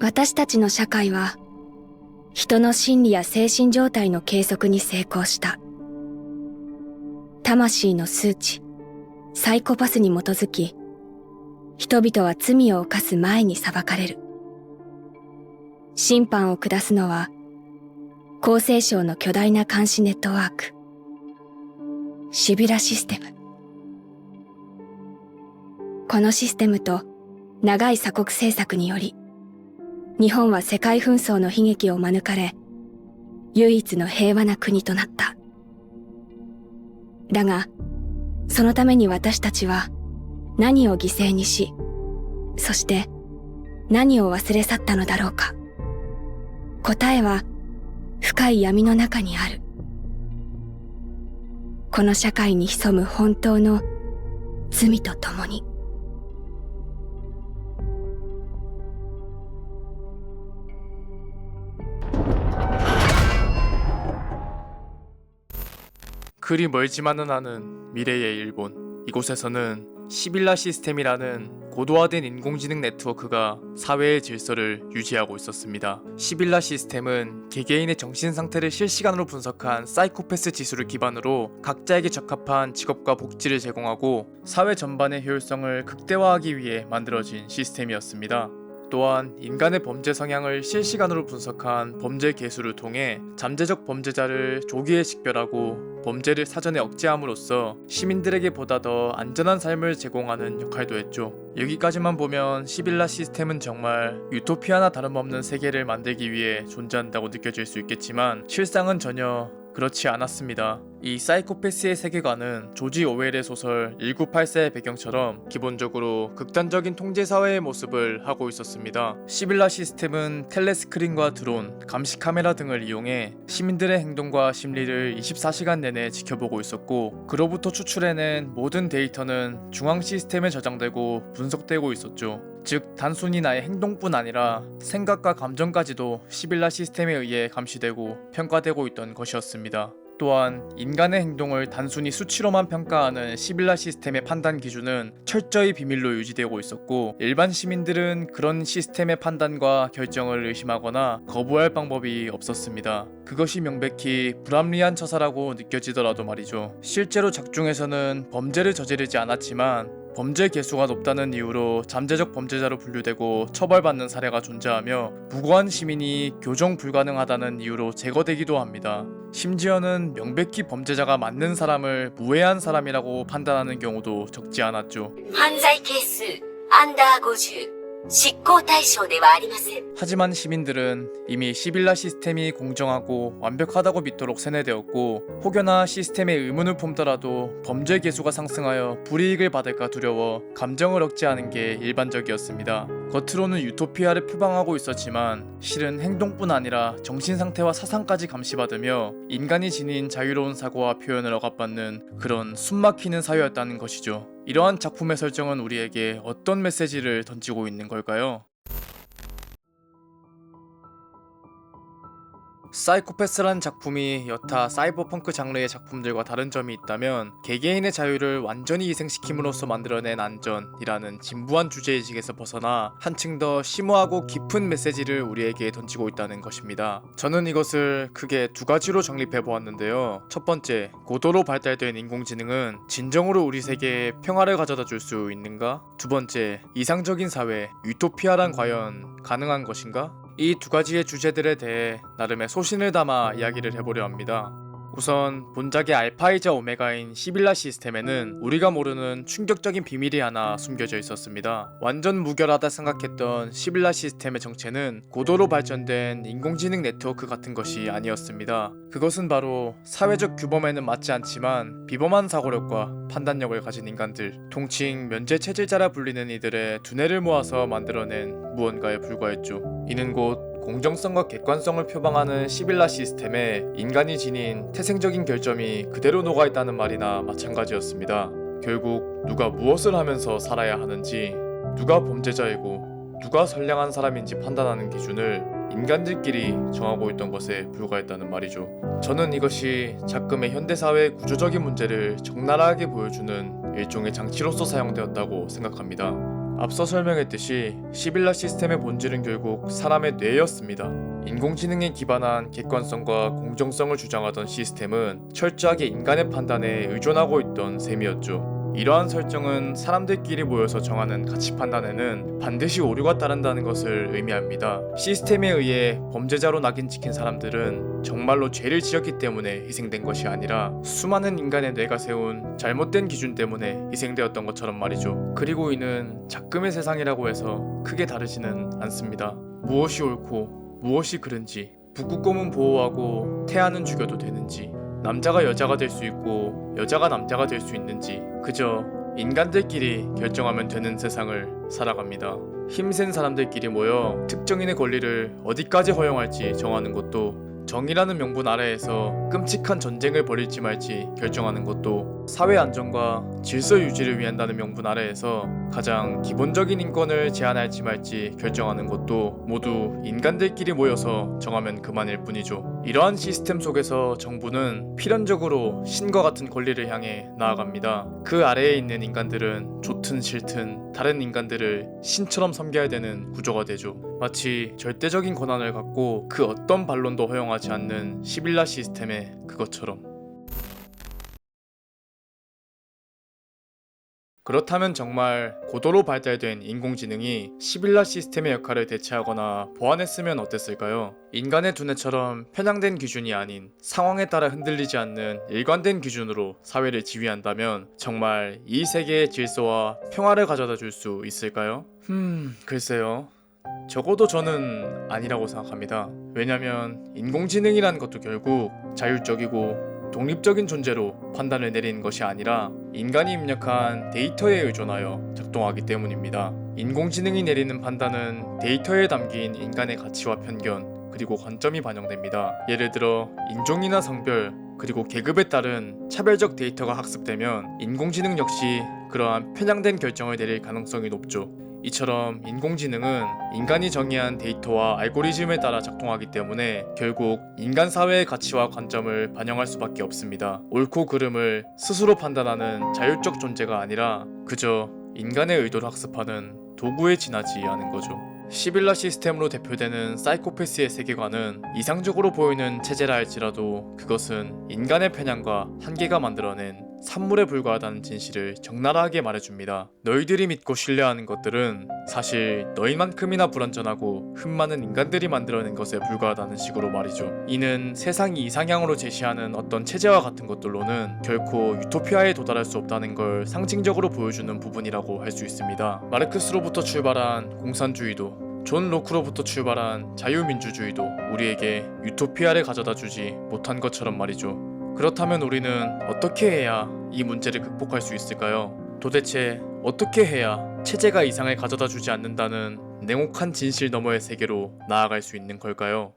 私たちの社会は人の心理や精神状態の計測に成功した。魂の数値サイコパスに基づき人々は罪を犯す前に裁かれる。審判を下すのは厚生省の巨大な監視ネットワーク。シビラシステム。このシステムと長い鎖国政策により日本は世界紛争の悲劇を免れ唯一の平和な国となった。だがそのために私たちは何を犠牲にしそして何を忘れ去ったのだろうか。答えは深い闇の中にある。この社会に潜む本当の罪とともに「 그리 멀지만은 않은 미래의 일본. 이곳에서는 시빌라 시스템이라는 고도화된 인공지능 네트워크가 사회의 질서를 유지하고 있었습니다. 시빌라 시스템은 개개인의 정신 상태를 실시간으로 분석한 사이코패스 지수를 기반으로 각자에게 적합한 직업과 복지를 제공하고 사회 전반의 효율성을 극대화하기 위해 만들어진 시스템이었습니다. 또한 인간의 범죄 성향을 실시간으로 분석한 범죄 개수를 통해 잠재적 범죄자를 조기에 식별하고 범죄를 사전에 억제함으로써 시민들에게 보다 더 안전한 삶을 제공하는 역할도 했죠. 여기까지만 보면 시빌라 시스템은 정말 유토피아나 다름없는 세계를 만들기 위해 존재한다고 느껴질 수 있겠지만 실상은 전혀 그렇지 않았습니다. 이 사이코패스의 세계관은 조지 오웰의 소설 1984의 배경처럼 기본적으로 극단적인 통제 사회의 모습을 하고 있었습니다. 시빌라 시스템은 텔레스크린과 드론, 감시 카메라 등을 이용해 시민들의 행동과 심리를 24시간 내내 지켜보고 있었고 그로부터 추출해낸 모든 데이터는 중앙 시스템에 저장되고 분석되고 있었죠. 즉 단순히 나의 행동뿐 아니라 생각과 감정까지도 시빌라 시스템에 의해 감시되고 평가되고 있던 것이었습니다. 또한 인간의 행동을 단순히 수치로만 평가하는 시빌라 시스템의 판단 기준은 철저히 비밀로 유지되고 있었고 일반 시민들은 그런 시스템의 판단과 결정을 의심하거나 거부할 방법이 없었습니다. 그것이 명백히 불합리한 처사라고 느껴지더라도 말이죠. 실제로 작중에서는 범죄를 저지르지 않았지만 범죄 개수가 높다는 이유로 잠재적 범죄자로 분류되고 처벌받는 사례가 존재하며 무고한 시민이 교정 불가능하다는 이유로 제거되기도 합니다. 심지어는 명백히 범죄자가 맞는 사람을 무해한 사람이라고 판단하는 경우도 적지 않았죠. 환자의 케이스 안다고즈 執行対象ではありません 하지만 시민들은 이미 시빌라 시스템이 공정하고 완벽하다고 믿도록 세뇌되었고 혹여나 시스템에 의문을 품더라도 범죄 개수가 상승하여 불이익을 받을까 두려워 감정을 억제하는 게 일반적이었습니다. 겉으로는 유토피아를 표방하고 있었지만 실은 행동뿐 아니라 정신 상태와 사상까지 감시받으며 인간이 지닌 자유로운 사고와 표현을 억압받는 그런 숨막히는 사회였다는 것이죠. 이러한 작품의 설정은 우리에게 어떤 메시지를 던지고 있는 걸까요? 사이코패스라는 작품이 여타 사이버펑크 장르의 작품들과 다른 점이 있다면 개개인의 자유를 완전히 희생시킴으로써 만들어낸 안전이라는 진부한 주제의식에서 벗어나 한층 더 심오하고 깊은 메시지를 우리에게 던지고 있다는 것입니다. 저는 이것을 크게 두 가지로 정립해 보았는데요. 첫 번째, 고도로 발달된 인공지능은 진정으로 우리 세계에 평화를 가져다 줄 수 있는가? 두 번째, 이상적인 사회, 유토피아란 과연 가능한 것인가? 이 두 가지의 주제들에 대해 나름의 소신을 담아 이야기를 해보려 합니다. 우선 본작의 알파이자 오메가인 시빌라 시스템에는 우리가 모르는 충격적인 비밀이 하나 숨겨져 있었습니다. 완전 무결하다 생각했던 시빌라 시스템의 정체는 고도로 발전된 인공지능 네트워크 같은 것이 아니었습니다. 그것은 바로 사회적 규범에는 맞지 않지만 비범한 사고력과 판단력을 가진 인간들, 통칭 면제 체질자라 불리는 이들의 두뇌를 모아서 만들어낸 무언가에 불과했죠. 이는 곧 공정성과 객관성을 표방하는 시빌라 시스템에 인간이 지닌 태생적인 결점이 그대로 녹아있다는 말이나 마찬가지였습니다. 결국 누가 무엇을 하면서 살아야 하는지, 누가 범죄자이고 누가 선량한 사람인지 판단하는 기준을 인간들끼리 정하고 있던 것에 불과했다는 말이죠. 저는 이것이 작금의 현대사회의 구조적인 문제를 적나라하게 보여주는 일종의 장치로서 사용되었다고 생각합니다. 앞서 설명했듯이 시빌라 시스템의 본질은 결국 사람의 뇌였습니다. 인공지능에 기반한 객관성과 공정성을 주장하던 시스템은 철저하게 인간의 판단에 의존하고 있던 셈이었죠. 이러한 설정은 사람들끼리 모여서 정하는 가치 판단에는 반드시 오류가 따른다는 것을 의미합니다. 시스템에 의해 범죄자로 낙인 찍힌 사람들은 정말로 죄를 지었기 때문에 희생된 것이 아니라 수많은 인간의 뇌가 세운 잘못된 기준 때문에 희생되었던 것처럼 말이죠. 그리고 이는 작금의 세상이라고 해서 크게 다르지는 않습니다. 무엇이 옳고 무엇이 그른지 북극곰은 보호하고 태아는 죽여도 되는지 남자가 여자가 될 수 있고 여자가 남자가 될 수 있는지 그저 인간들끼리 결정하면 되는 세상을 살아갑니다. 힘센 사람들끼리 모여 특정인의 권리를 어디까지 허용할지 정하는 것도 정의라는 명분 아래에서 끔찍한 전쟁을 벌일지 말지 결정하는 것도 사회 안정과 질서 유지를 위한다는 명분 아래에서 가장 기본적인 인권을 제한할지 말지 결정하는 것도 모두 인간들끼리 모여서 정하면 그만일 뿐이죠. 이러한 시스템 속에서 정부는 필연적으로 신과 같은 권리를 향해 나아갑니다. 그 아래에 있는 인간들은 좋든 싫든 다른 인간들을 신처럼 섬겨야 되는 구조가 되죠. 마치 절대적인 권한을 갖고 그 어떤 반론도 허용하지 않는 시빌라 시스템의 그것처럼. 그렇다면 정말 고도로 발달된 인공지능이 시빌라 시스템의 역할을 대체하거나 보완했으면 어땠을까요? 인간의 두뇌처럼 편향된 기준이 아닌 상황에 따라 흔들리지 않는 일관된 기준으로 사회를 지휘한다면 정말 이 세계의 질서와 평화를 가져다 줄 수 있을까요? 음, 글쎄요. 적어도 저는 아니라고 생각합니다. 왜냐면 인공지능이라는 것도 결국 자율적이고 독립적인 존재로 판단을 내리는 것이 아니라 인간이 입력한 데이터에 의존하여 작동하기 때문입니다. 인공지능이 내리는 판단은 데이터에 담긴 인간의 가치와 편견 그리고 관점이 반영됩니다. 예를 들어 인종이나 성별 그리고 계급에 따른 차별적 데이터가 학습되면 인공지능 역시 그러한 편향된 결정을 내릴 가능성이 높죠. 이처럼 인공지능은 인간이 정의한 데이터와 알고리즘에 따라 작동하기 때문에 결국 인간 사회의 가치와 관점을 반영할 수밖에 없습니다. 옳고 그름을 스스로 판단하는 자율적 존재가 아니라 그저 인간의 의도를 학습하는 도구에 지나지 않은 거죠. 시빌라 시스템으로 대표되는 사이코패스의 세계관은 이상적으로 보이는 체제라 할지라도 그것은 인간의 편향과 한계가 만들어낸 산물에 불과하다는 진실을 적나라하게 말해줍니다. 너희들이 믿고 신뢰하는 것들은 사실 너희만큼이나 불완전하고 흠 많은 인간들이 만들어낸 것에 불과하다는 식으로 말이죠. 이는 세상이 이상향으로 제시하는 어떤 체제와 같은 것들로는 결코 유토피아에 도달할 수 없다는 걸 상징적으로 보여주는 부분이라고 할 수 있습니다. 마르크스로부터 출발한 공산주의도 존 로크로부터 출발한 자유민주주의도 우리에게 유토피아를 가져다 주지 못한 것처럼 말이죠. 그렇다면 우리는 어떻게 해야 이 문제를 극복할 수 있을까요? 도대체 어떻게 해야 체제가 이상을 가져다 주지 않는다는 냉혹한 진실 너머의 세계로 나아갈 수 있는 걸까요?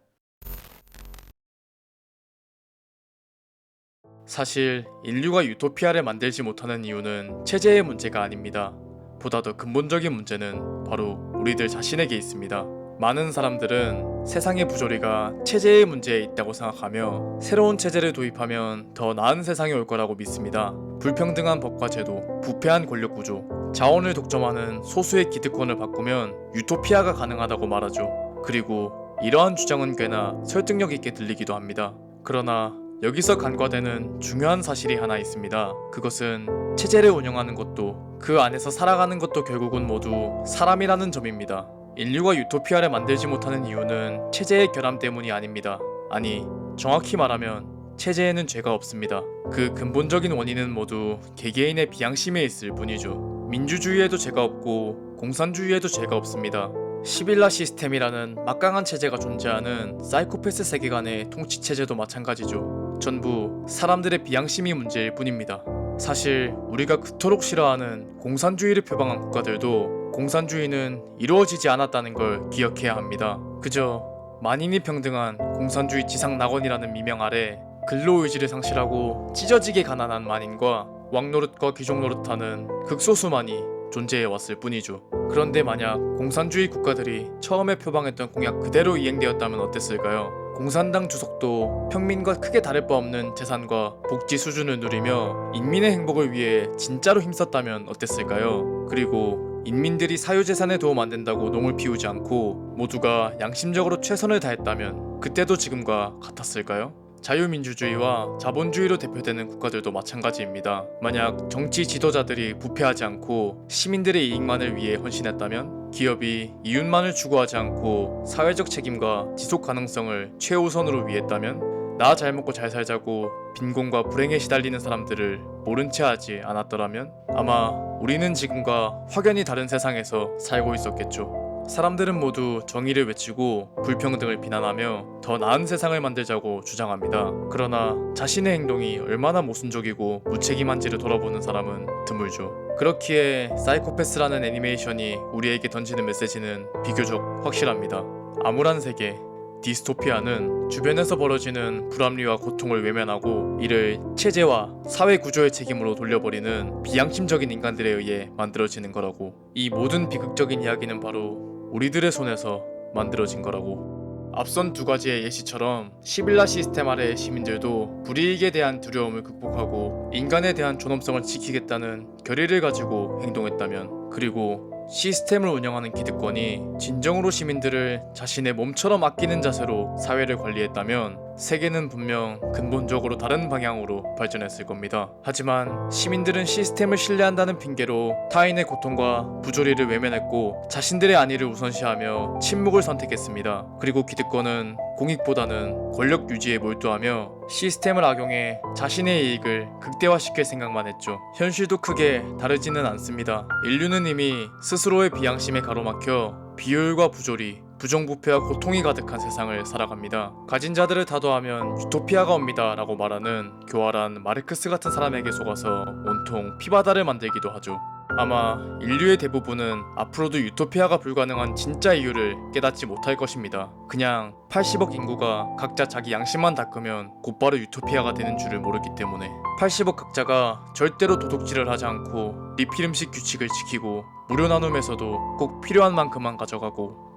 사실 인류가 유토피아를 만들지 못하는 이유는 체제의 문제가 아닙니다. 보다 더 근본적인 문제는 바로 우리들 자신에게 있습니다. 많은 사람들은 세상의 부조리가 체제의 문제에 있다고 생각하며 새로운 체제를 도입하면 더 나은 세상이 올 거라고 믿습니다. 불평등한 법과 제도, 부패한 권력 구조, 자원을 독점하는 소수의 기득권을 바꾸면 유토피아가 가능하다고 말하죠. 그리고 이러한 주장은 꽤나 설득력 있게 들리기도 합니다. 그러나 여기서 간과되는 중요한 사실이 하나 있습니다. 그것은 체제를 운영하는 것도 그 안에서 살아가는 것도 결국은 모두 사람이라는 점입니다. 인류가 유토피아를 만들지 못하는 이유는 체제의 결함 때문이 아닙니다. 아니, 정확히 말하면 체제에는 죄가 없습니다. 그 근본적인 원인은 모두 개개인의 비양심에 있을 뿐이죠. 민주주의에도 죄가 없고 공산주의에도 죄가 없습니다. 시빌라 시스템이라는 막강한 체제가 존재하는 사이코패스 세계관의 통치 체제도 마찬가지죠. 전부 사람들의 비양심이 문제일 뿐입니다. 사실 우리가 그토록 싫어하는 공산주의를 표방한 국가들도 공산주의는 이루어지지 않았다는 걸 기억해야 합니다. 그저 만인이 평등한 공산주의 지상 낙원이라는 미명 아래 근로 의지를 상실하고 찢어지게 가난한 만인과 왕노릇과 귀족 노릇하는 극소수만이 존재해 왔을 뿐이죠. 그런데 만약 공산주의 국가들이 처음에 표방했던 공약 그대로 이행되었다면 어땠을까요? 공산당 주석도 평민과 크게 다를 바 없는 재산과 복지 수준을 누리며 인민의 행복을 위해 진짜로 힘썼다면 어땠을까요? 그리고 인민들이 사유재산에 도움 안 된다고 농을 피우지 않고 모두가 양심적으로 최선을 다했다면 그때도 지금과 같았을까요? 자유민주주의와 자본주의로 대표되는 국가들도 마찬가지입니다. 만약 정치 지도자들이 부패하지 않고 시민들의 이익만을 위해 헌신했다면 기업이 이윤만을 추구하지 않고 사회적 책임과 지속 가능성을 최우선으로 위했다면 나 잘 먹고 잘 살자고 빈곤과 불행에 시달리는 사람들을 모른 채 하지 않았더라면 아마 우리는 지금과 확연히 다른 세상에서 살고 있었겠죠. 사람들은 모두 정의를 외치고 불평등을 비난하며 더 나은 세상을 만들자고 주장합니다. 그러나 자신의 행동이 얼마나 모순적이고 무책임한지를 돌아보는 사람은 드물죠. 그렇기에 사이코패스라는 애니메이션이 우리에게 던지는 메시지는 비교적 확실합니다. 암울한 세계, 디스토피아는 주변에서 벌어지는 불합리와 고통을 외면하고 이를 체제와 사회 구조의 책임으로 돌려버리는 비양심적인 인간들에 의해 만들어지는 거라고. 이 모든 비극적인 이야기는 바로 우리들의 손에서 만들어진 거라고. 앞선 두 가지의 예시처럼 시빌라 시스템 아래의 시민들도 불이익에 대한 두려움을 극복하고 인간에 대한 존엄성을 지키겠다는 결의를 가지고 행동했다면 그리고 시스템을 운영하는 기득권이 진정으로 시민들을 자신의 몸처럼 아끼는 자세로 사회를 관리했다면 세계는 분명 근본적으로 다른 방향으로 발전했을 겁니다. 하지만 시민들은 시스템을 신뢰한다는 핑계로 타인의 고통과 부조리를 외면했고 자신들의 안위를 우선시하며 침묵을 선택했습니다. 그리고 기득권은 공익보다는 권력 유지에 몰두하며 시스템을 악용해 자신의 이익을 극대화시킬 생각만 했죠. 현실도 크게 다르지는 않습니다. 인류는 이미 스스로의 비양심에 가로막혀 비효율과 부조리, 부정부패와 고통이 가득한 세상을 살아갑니다. 가진 자들을 다도하면 유토피아가 옵니다 라고 말하는 교활한 마르크스 같은 사람에게 속아서 온통 피바다를 만들기도 하죠. 아마 인류의 대부분은 앞으로도 유토피아가 불가능한 진짜 이유를 깨닫지 못할 것입니다. 그냥 80억 인구가 각자 자기 양심만 닦으면 곧바로 유토피아가 되는 줄을 모르기 때문에 80억 각자가 절대로 도둑질을 하지 않고 리필 음식 규칙을 지키고 무료 나눔에서도 꼭 필요한 만큼만 가져가고